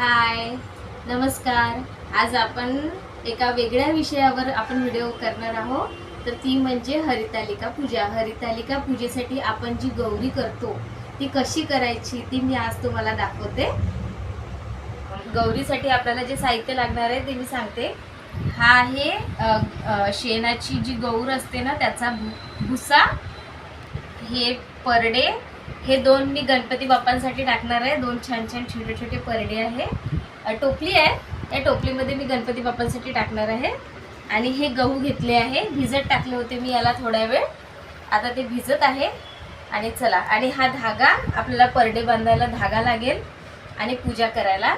हाय. नमस्कार. आज आपण एका वेगळ्या विषयावर आपण व्हिडिओ करणार आहोत. तर ती म्हणजे हरितालिका पूजा. हरितालिका पूजेसाठी आपण जी गौरी करतो ती कशी करायची ती मी आज तुम्हाला दाखवते. गौरीसाठी आपल्याला जे साहित्य लागणार आहे ते मी सांगते. हा आहे शेणाची जी गौर असते ना त्याचा भु- भुसा हे परडे हे दोन मी गणपती बाप्पांसाठी टाकणार आहे. दोन छान छान छोटे छोटे परडे आहे. टोपली आहे. या टोपलीमध्ये मी गणपती बाप्पांसाठी टाकणार आहे. आणि हे गहू घेतले आहे. भिजत टाकले होते मी याला थोडा वेळ. आता ते भिजत आहे. आणि चला. आणि हा धागा आपल्याला परडे बांधायला धागा लागेल. आणि पूजा करायला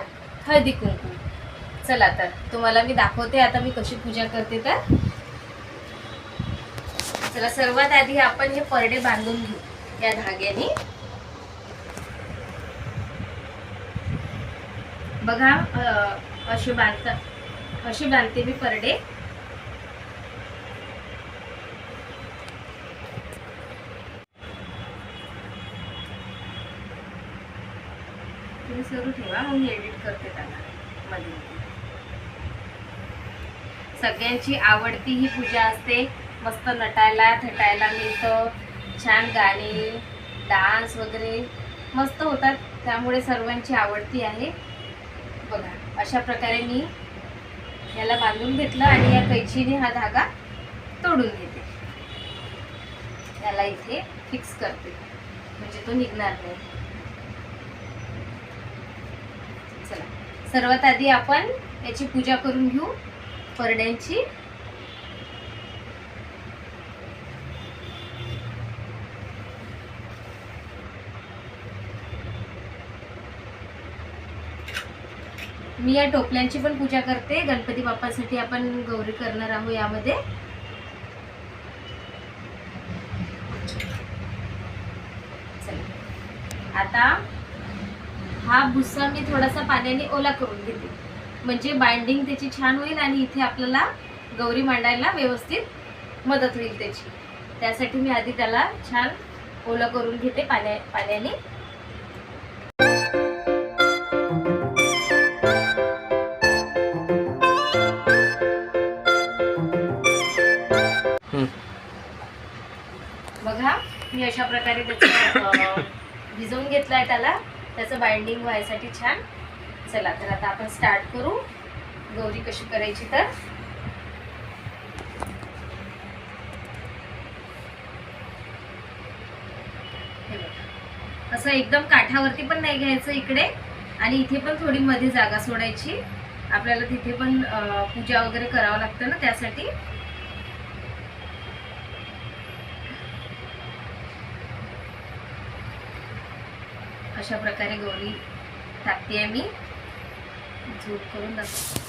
हळदी कुंकू. चला तर तुम्हाला मी दाखवते आता मी कशी पूजा करते तर. चला सर्वात आधी आपण हे परडे बांधून घेऊ. या धाग्याने. बघा अशी असे बांधता बांधते मी परडे. तुम्ही सुरू ठेवा मग मी एडिट करते त्यांना मध्ये सगळ्यांची आवडती ही पूजा असते. मस्त नटायला थटायला मिळतं. छान गाणे डान्स वगैरे मस्त होतात. त्यामुळे सर्वांची आवडती आहे. बघा अशा प्रकारे मी याला बांधून घेतलं आणि या कैचीने हा धागा तोडून घेते. याला इथे फिक्स करते. म्हणजे तो निघणार नाही. चला सर्वात आधी आपण याची पूजा करून घेऊ. परड्यांची मी या टोपल्यांची पण पूजा करते. गणपती बाप्पासाठी आपण गौरी करणार आहोत यामध्ये. आता हा भुस्सा मी थोडासा पाण्याने ओला करून घेते. म्हणजे बाइंडिंग त्याची छान होईल आणि इथे आपल्याला गौरी मांडायला व्यवस्थित मदत होईल त्याची. त्यासाठी मी आधी त्याला छान ओलं करून घेते पाण्या पाण्याने. मी अशा प्रकारे त्याचं भिजवून घेतलं आहे त्याला. त्याचं बाइंडिंग व्हायसाठी छान. चला तर आता आपण स्टार्ट करू. गौरी कशी करायची तर? असं एकदम काठावरती पण नाही घ्यायचं इकडे. आणि इथे पण थोडी मध्ये जागा सोडायची. आपल्याला तिथे पण पूजा वगैरे करावं लागतं ना त्यासाठी. अशा प्रकारे गौरी टाकते आहे मी. झूट करून दाखव.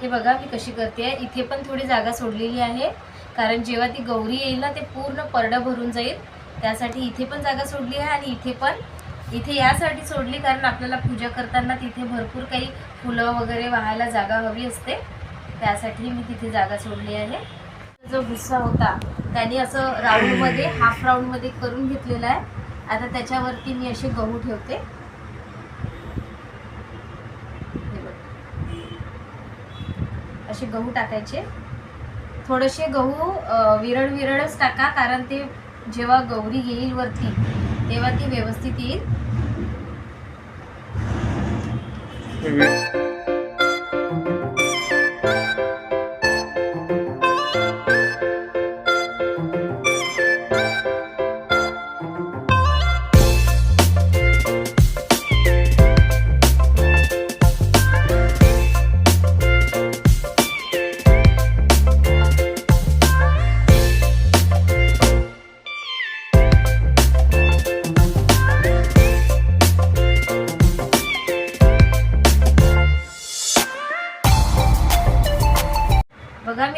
हे बघा मी कशी करते आहे इथे पण थोडी जागा सोडलेली आहे. कारण जेव्हा ती गौरी येईल ना ते पूर्ण परडं भरून जाईल. त्यासाठी इथे पण जागा सोडली आहे आणि इथे पण. इथे यासाठी सोडली कारण आपल्याला पूजा करताना तिथे भरपूर काही फुलं वगैरे वाहायला जागा हवी असते. त्यासाठी मी तिथे जागा सोडली आहे. जो भुस्सा होता त्याने असं राऊंडमध्ये हाफ राऊंडमध्ये करून घेतलेला आहे. आता त्याच्यावरती मी असे गहू ठेवते. असे गहू टाकायचे. थोडेसे गहू विरळ विरळच टाका कारण ते जेव्हा गौरी येईल वरती तेव्हा ती व्यवस्थित येईल.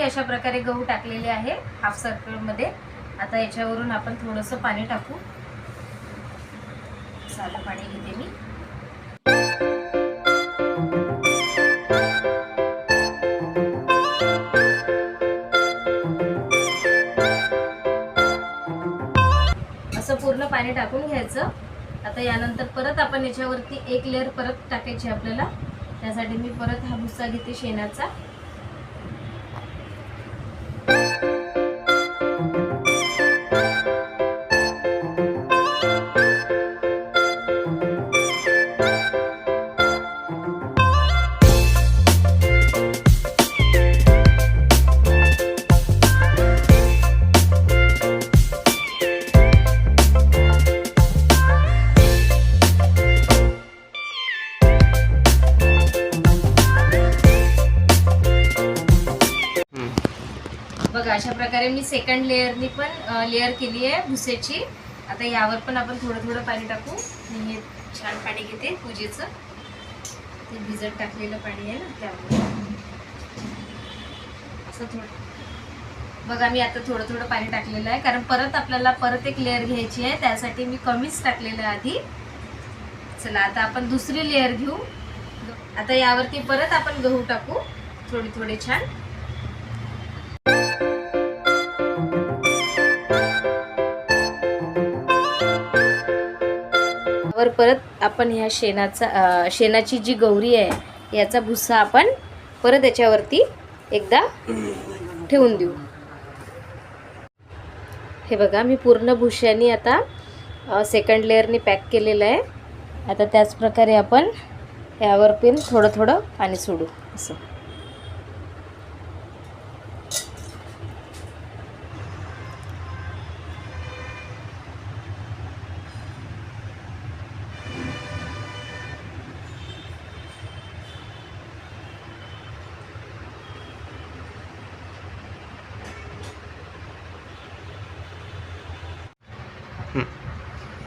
मी अशा प्रकारे गहू टाकलेले आहे हाफ सर्कलमध्ये आता याच्यावरून आपण थोडंसं पाणी टाकू. साला पाणी घेते मी. असं पूर्ण पाणी टाकून घ्यायचं. आता यानंतर परत आपण याच्यावरती एक लेअर परत टाकायची आपल्याला. त्यासाठी मी परत हा भुस्सा घेते शेणाचा. बघा अशा प्रकारे मी सेकंड लेअरनी पण लेअर केली आहे भुसेची. आता यावर पण आपण थोडं थोडं पाणी टाकू. मी हे छान पाणी घेते पूजेचं. ते भिजत टाकलेलं पाणी आहे ना त्यामुळे असं थोडं. बघा मी आता थोडं थोडं पाणी टाकलेलं आहे. कारण परत आपल्याला परत एक लेअर घ्यायची आहे. त्यासाठी मी कमीच टाकलेलं आहे आधी. चला आता आपण दुसरी लेअर घेऊ. आता यावरती परत आपण गहू टाकू. थोडे थोडे छान. वर परत आपण ह्या शेणाचा शेणाची जी गौरी आहे याचा भुस्सा आपण परत याच्यावरती एकदा ठेवून देऊ. हे बघा मी पूर्ण भुश्यानी आता सेकंड लेअरने पॅक केलेलं आहे. आता त्याचप्रकारे आपण यावर पण थोडं थोडं पाणी सोडू. असं.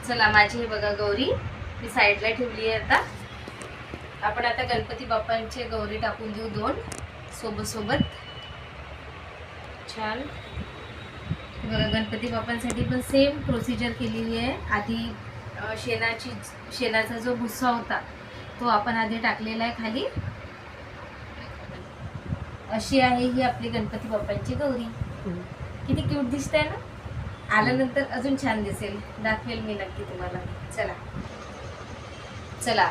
चला माझी हे बघा गौरी. मी साईडला ठेवली आहे आता. आपण आता गणपती बाप्पांचे गौरी टाकून देऊ दोन. सोबत सोबत छान बघा गणपती बाप्पांसाठी पण सेम प्रोसिजर केलेली आहे. आधी शेणाची शेणाचा जो भुस्सा होता तो आपण आधी टाकलेला आहे खाली. अशी आहे ही आपली गणपती बाप्पांची गौरी. किती क्यूट दिसत आहे ना? आल्यानंतर अजून छान दिसेल. दाखवेल मी नक्की तुम्हाला. चला. चला.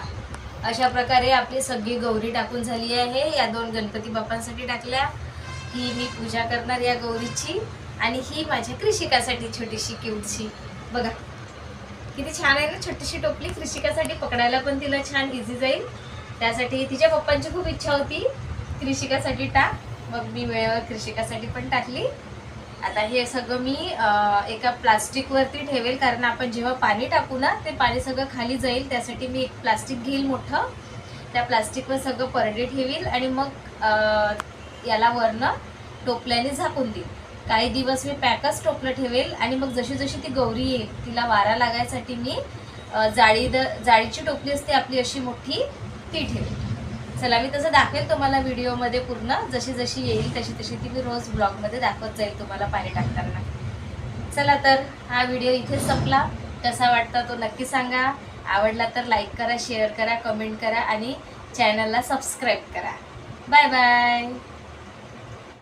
अशा प्रकारे आपली सगळी गौरी टाकून झाली आहे. या दोन गणपती बाप्पांसाठी टाकल्या. ही मी पूजा करणार या गौरीची. आणि ही माझ्या कृषिकासाठी छोटीशी क्यूटशी बघा. किती छान आहे ना? छोटीशी टोपली कृषिकासाठी पकडायला पण तिला छान इझी जाईल. त्यासाठी तिच्या पप्पांची खूप इच्छा होती. कृषिकासाठी टाक. मग मी वेळेवर कृषिकासाठी पण टाकली. आता हे सगळं मी एका प्लास्टिकवरती ठेवेल कारण आपण जेव्हा पाणी टाकू ना ते पाणी सगळं खाली जाईल त्यासाठी मी एक प्लास्टिक घेईल मोठं. त्या प्लास्टिकवर सगळं परडे ठेवील आणि मग याला वरनं टोपल्याने झाकून देईल. काही दिवस मी पॅकच टोपलं ठेवेल आणि मग जशी जशी ती गौरी येईल तिला वारा लागायसाठी मी जाळीद जाळी जाळीची टोपली असते आपली अशी मोठी ती ठेवेल. चला मी तसं दाखवेल तुम्हाला व्हिडिओमध्ये पूर्ण. जशी जशी येईल तशी तशी ती मी रोज ब्लॉगमध्ये दाखवत जाईल तुम्हाला पाणी टाकताना. चला तर हा व्हिडिओ इथेच संपला. कसा वाटता तो नक्की सांगा. आवडला तर लाईक करा शेअर करा कमेंट करा आणि चॅनलला सबस्क्राईब करा. Bye bye